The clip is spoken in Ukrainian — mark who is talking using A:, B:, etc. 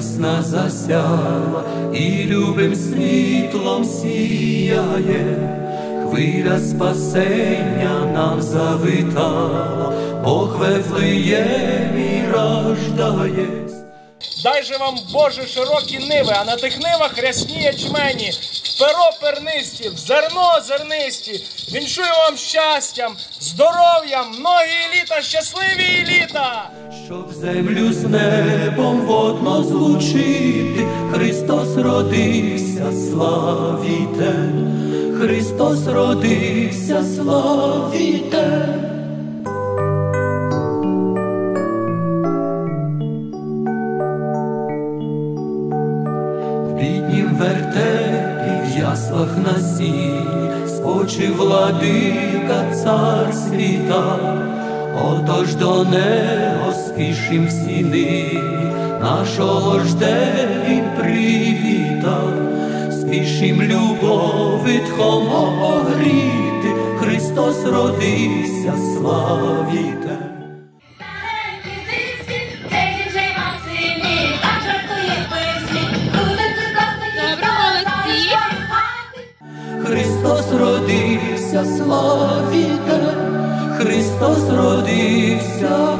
A: ясна засяла, і любим світлом сіяє, хвиля спасення нам завитала, Бог Вифлеємі рождаєсь.
B: Дай же вам, Боже, широкі ниви, а на тих нивах рясні ячмені, в перо пернисті, в зерно зернисті. Віншую вам щастям, здоров'ям, многі літа, щасливі літа!
A: Щоб землю з небом водно злучити, Христос родився, славіте, Христос родився, славіте. В біднім вертепі, в яслах на сіні, спочив владика цар світа, отож до нього спішим всі нашого жде він привіта, спішим любови тхом огріти, Христос родився, славіте. Христос родився, славіте, Христос родився,